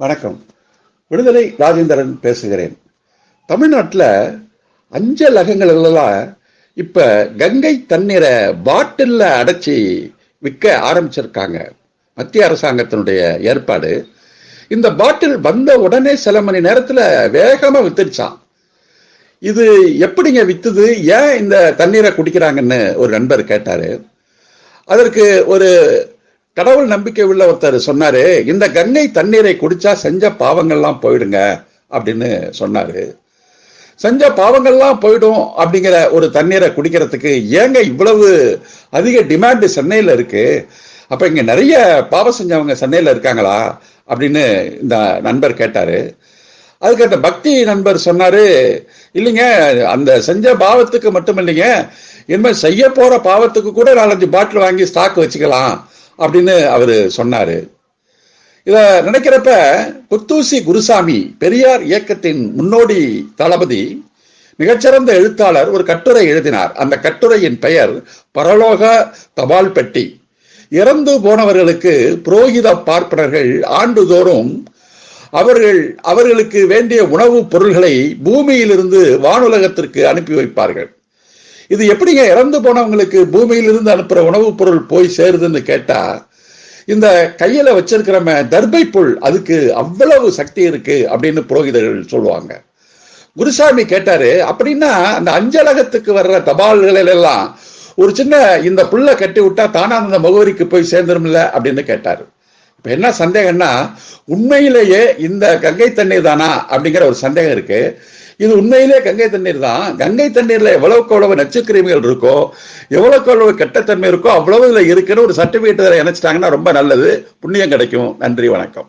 வணக்கம். விடுதலை ராஜேந்திரன் பேசுகிறேன். தமிழ்நாட்டில் அஞ்சல் அகங்களெல்லாம் இப்போ கங்கை தண்ணீரை பாட்டிலில் அடைச்சி விற்க ஆரம்பிச்சிருக்காங்க. மத்திய அரசாங்கத்தினுடைய ஏற்பாடு. இந்த பாட்டில் வந்த உடனே சில மணி நேரத்தில் வேகமாக வித்துருச்சான் இது எப்படிங்க வித்துது? ஏன் இந்த தண்ணீரை குடிக்கிறாங்கன்னு ஒரு நண்பர் கேட்டார். அதற்கு ஒரு கடவுள் நம்பிக்கை உள்ள ஒருத்தர் சொன்னாரு இந்த கங்கை தண்ணீரை குடிச்சா செஞ்ச பாவங்கள்லாம் போயிடுங்க அப்படின்னு சொன்னாரு. செஞ்ச பாவங்கள்லாம் போயிடும் அப்படிங்கிற ஒரு தண்ணீரை குடிக்கிறதுக்கு ஏங்க இவ்வளவு அதிக டிமாண்ட் சென்னையில இருக்கு? அப்ப இங்க நிறைய பாவம் செஞ்சவங்க சென்னையில இருக்காங்களா? அப்படின்னு இந்த நண்பர் கேட்டாரு. அதுக்கு அந்த பக்தி நண்பர் சொன்னாரு இல்லைங்க அந்த செஞ்ச பாவத்துக்கு மட்டும் இல்லைங்க இனிமேல் செய்ய போற பாவத்துக்கு கூட நாலஞ்சு பாட்டில் வாங்கி ஸ்டாக் வச்சுக்கலாம். அப்படின்னு அவர் சொன்னார். இதை நினைக்கிறப்ப புத்தூசி குருசாமி பெரியார் இயக்கத்தின் முன்னோடி தளபதி மிகச்சிறந்த எழுத்தாளர் ஒரு கட்டுரை எழுதினார். அந்த கட்டுரையின் பெயர் பரலோக தபால் பெட்டி இறந்து போனவர்களுக்கு புரோகித பார்ப்பனர்கள் ஆண்டுதோறும் அவர்கள் அவர்களுக்கு வேண்டிய உணவுப் பொருள்களை பூமியிலிருந்து வானுலகத்திற்கு அனுப்பி வைப்பார்கள். இது எப்படிங்க இறந்து போனவங்களுக்கு பூமியிலிருந்து அனுப்புற உணவுப் பொருள் போய் சேருதுன்னு கேட்டா இந்த கையில வச்சிருக்கிறம தர்பை புல் அதுக்கு அவ்வளவு சக்தி இருக்கு அப்படின்னு புரோகிதர்கள் சொல்லுவாங்க. குருசாமி கேட்டாரு அப்படின்னா அந்த அஞ்சலகத்துக்கு வர்ற தபால்களில் எல்லாம் ஒரு சின்ன இந்த புல்லை கட்டி விட்டா தானா அந்த முகவரிக்கு போய் சேர்ந்துரும்ல அப்படின்னு கேட்டாரு. இப்ப என்ன சந்தேகம்னா உண்மையிலேயே இந்த கங்கை தண்ணீர் தானா அப்படிங்கிற ஒரு சந்தேகம் இருக்கு. இது உண்மையிலே கங்கை தண்ணீர் தான். கங்கை தண்ணீர்ல எவ்வளவுக்கு எவ்வளவு நச்சுக்கிருமிகள் இருக்கோ எவ்வளவுக்கு எவ்வளவு கெட்டத்தன்மை இருக்கோ அவ்வளவு இதுல இருக்குன்னு ஒரு சர்டிபிகேட் இணைச்சிட்டாங்கன்னா ரொம்ப நல்லது. புண்ணியம் கிடைக்கும். நன்றி வணக்கம்.